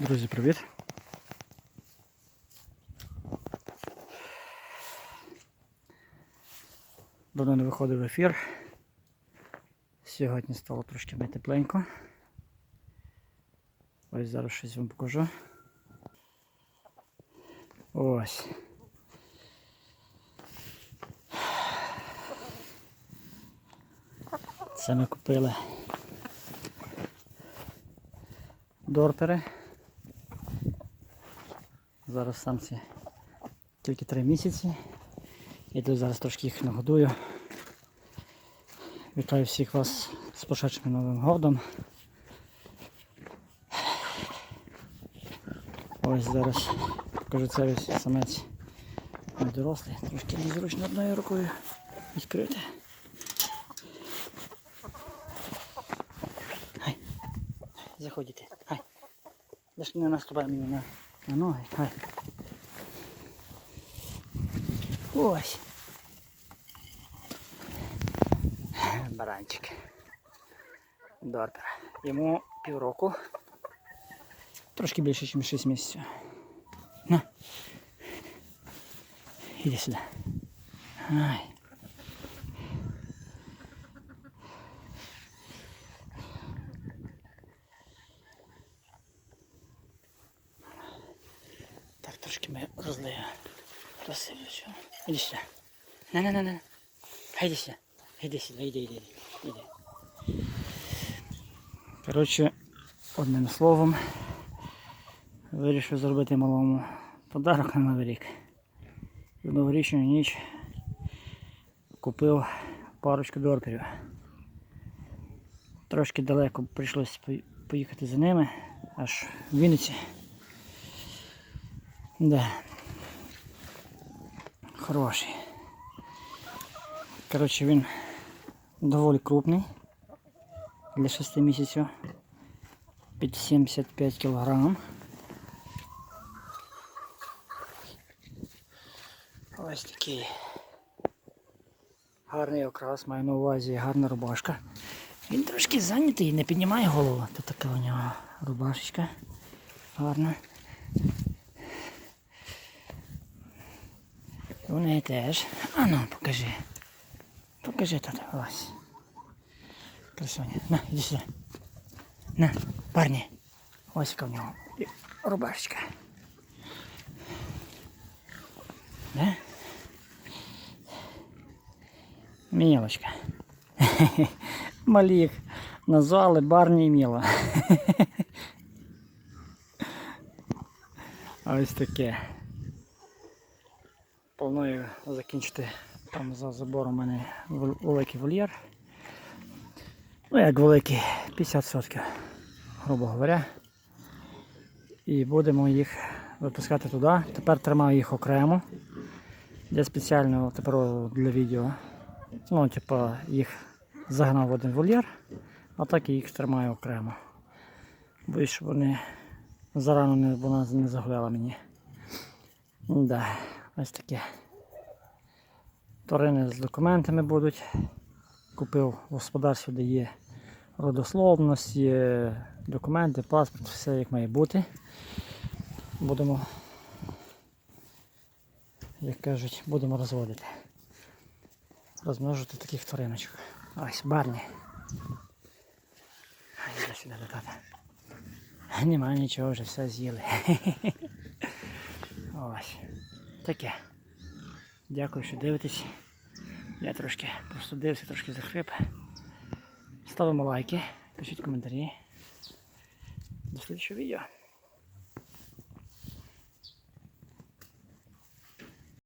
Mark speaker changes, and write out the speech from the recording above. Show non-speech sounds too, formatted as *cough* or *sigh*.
Speaker 1: Друзі, привіт! Давно не виходив в ефір. Сьогодні стало трошки не тепленько. Ось зараз щось вам покажу. Ось. Це ми купили дорпери. Зараз самці тільки 3 місяці. Я тут зараз трошки їх нагодую. Вітаю всіх вас з прошедшим Новим годом. Ось зараз покажу це самець дорослий. Трошки незручно одною рукою відкрити. Заходите. Хай. Лиш не наступай мені на, на ноги. Хай. Ось. Баранчик. Дорпер. Йому півроку. Трошки більше, ніж 6 місяців. На. Іди сюди. Ай. Трошки ми розлию. Красиво все. Іди сюди. На, на, на, на. Хай іди сюди. Іди сюди, іди, іди. іди. Коротше, одним словом, вирішив зробити малому подарок на Новий рік. В новорічну ніч купив парочку дорперів. Трошки далеко прийшлося поїхати за ними, аж в Вінниці. Да. Хороший. Коротше, він доволі крупний для 6 місяців. Під 75 кілограм. Ось такий гарний окрас, маю на увазі гарна рубашка. Він трошки зайнятий, не піднімає голову. Тут така у нього рубашечка. Гарна. У теж. А ну, покажи. Покажи тут. Ось. Красуня. На, іди сюди. На, парні. Ось яка в нього рубашечка. Да? Мілочка. *laughs* Малі їх назвали Барні і Міла. *laughs* Ось таке. Планую закінчити там за забором у мене великий вольєр. Ну як великий, 50%, грубо говоря. І будемо їх випускати туди. Тепер тримаю їх окремо. Для спеціального тепер для відео. Ну, типу, їх загнав в один вольєр, а так і їх тримаю окремо. Боюсь, щоб вони зарано не, вона не загуляла мені. Да, ось таке. Тварини з документами будуть. Купив в господарстві, де є родословність, є документи, паспорт, все як має бути. Будемо, як кажуть, будемо розводити. Розмножити таких твариночок. Ось, барні. Ай, сюди до. Нема нічого, вже все з'їли. *laughs* Ось. Таке. Дякую, що дивитесь. Я трошки простудився, трошки захрип. Ставимо лайки, пишіть коментарі. До слідчого відео.